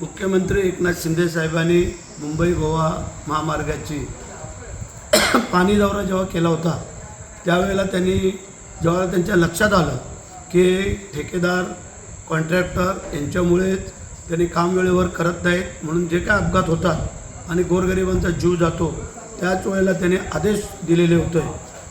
मुख्यमंत्री एकनाथ शिंदे साहेबांनी मुंबई गोवा महामार्गाची पाणी दौरा जेव्हा केला होता त्यावेळेला त्यांनी जेव्हा त्यांच्या लक्षात आलं की ठेकेदार कॉन्ट्रॅक्टर यांच्यामुळेच त्यांनी काम वेळेवर करत नाहीत म्हणून जे काय अपघात होतात आणि गोरगरिबांचा जीव जातो त्याच वेळेला त्यांनी आदेश दिलेले होते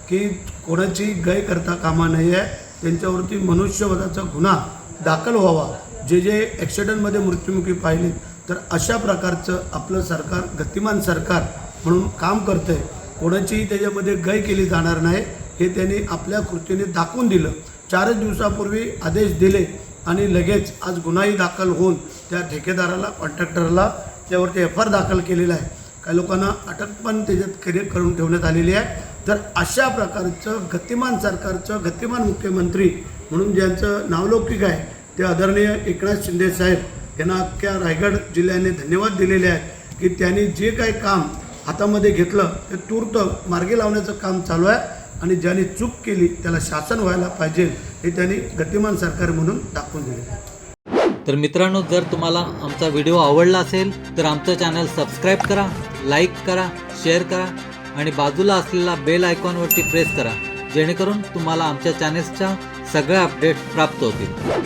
की कोणाची गय करता कामा नाही आहे त्यांच्यावरती मनुष्यवधाचा गुन्हा दाखल व्हावा. जे जे ॲक्सिडेंटमध्ये मृत्युमुखी पाहिले तर अशा प्रकारचं आपलं सरकार गतिमान सरकार म्हणून काम करतं आहे कोणाचीही त्याच्यामध्ये गय केली जाणार नाही. हे त्यांनी आपल्या कृतीने दाखवून दिलं. चारच दिवसापूर्वी आदेश दिले आणि लगेच आज गुन्हाही दाखल होऊन त्या ठेकेदाराला कॉन्ट्रॅक्टरला त्यावरती एफ आर दाखल केलेला आहे. काही लोकांना अटक पण त्याच्यात करिअर करून ठेवण्यात आलेली आहे. तर अशा प्रकारचं गतिमान सरकारचं गतिमान मुख्यमंत्री म्हणून ज्यांचं नावलौकिक आहे ते आदरणीय एकनाथ शिंदे साहेब यांना अख्ख्या रायगड जिल्ह्याने धन्यवाद दिलेले आहेत की त्यांनी जे काही काम हातामध्ये घेतलं ते तूर्त मार्गी लावण्याचं काम चालू आहे आणि ज्यांनी चूक केली त्याला शासन व्हायला पाहिजे हे त्यांनी गतिमान सरकार म्हणून दाखवून दिले. तर मित्रांनो जर तुम्हाला आमचा व्हिडिओ आवडला असेल तर आमचं चॅनल सबस्क्राईब करा लाईक करा शेअर करा आणि बाजूला असलेला बेल आयकॉनवरती प्रेस करा जेणेकरून तुम्हाला आमच्या चॅनेल्सच्या सगळ्या अपडेट प्राप्त होतील.